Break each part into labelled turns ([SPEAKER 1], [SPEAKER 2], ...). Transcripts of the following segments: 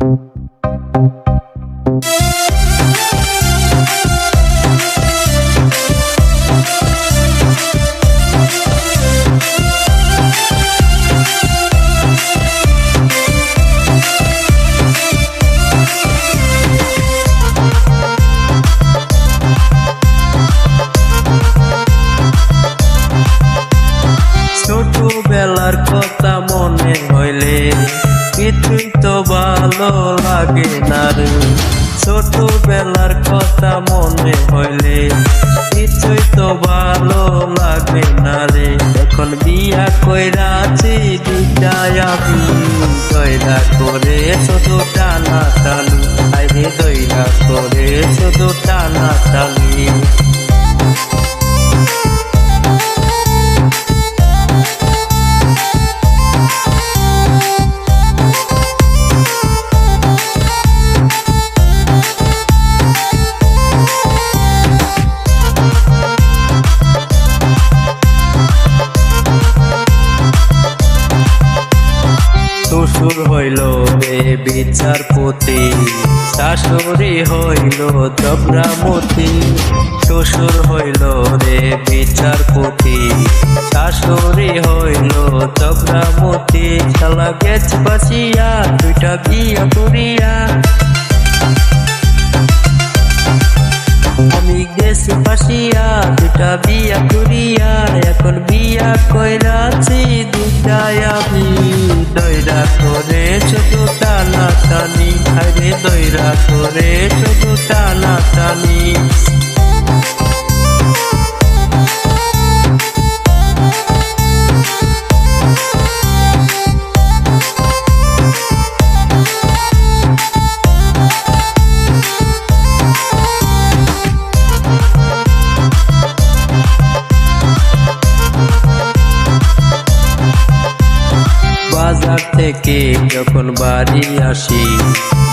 [SPEAKER 1] thank you. লাগে না রে ছোটবেলার কথা মনে হইলে কিছুই তো ভালো লাগে না রে। এখন বিয়া কইরা আছি দুটাই আমি দইরা করে, শুধু টানা টানি আইরে দইরা করে, শুধু শ্বশুর হইল বে বিচারপতি শাশুড়ি হইল জবরামতি, শ্বশুর হইল রে বিচারপতি শাশুড়ি হইল জবরামতি, শালা গেছ বাসিয়া দুইটা বিয়া করিয়া। আমি গেছি ফাঁসিয়া দুটা বিয়া করিয়া, এখন বিয়া কইরাছি টানা টানি আরে দইরা করে শুধু টানা টানি থেকে যখন বাড়ি আসি,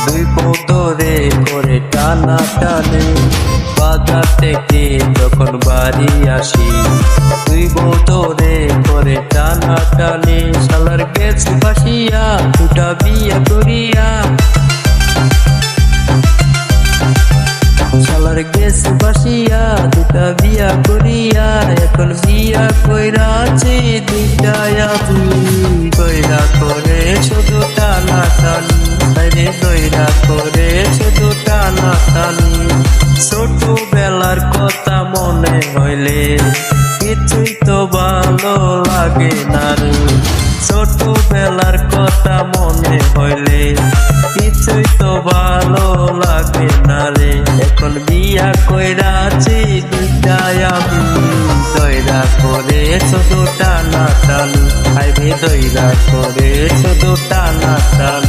[SPEAKER 1] দুই ধরে করে টানা টানে। বাজার থেকে যখন বাড়ি আসি, দুই ধরে করে টানা টানে। শালার গেছ বাসিয়া দুটা বিয়া করিয়া। সালার গেছ বাসিয়া দুটা বিয়া করিয়া। এখন বিয়া কইরাছি আছে দুইটা কইরা আরে দইরা করে শুধু টানা টানি ছোটবেলার কথা মনে হইলে কিছুই তো ভালো লাগে না রে। কথা মনে হইলে কিছুই তো ভালো লাগে না রে। এখন বিয়া কইরাছি দুইটাই আমি। দইরা করে শুধু টানা টানি আইবে টানি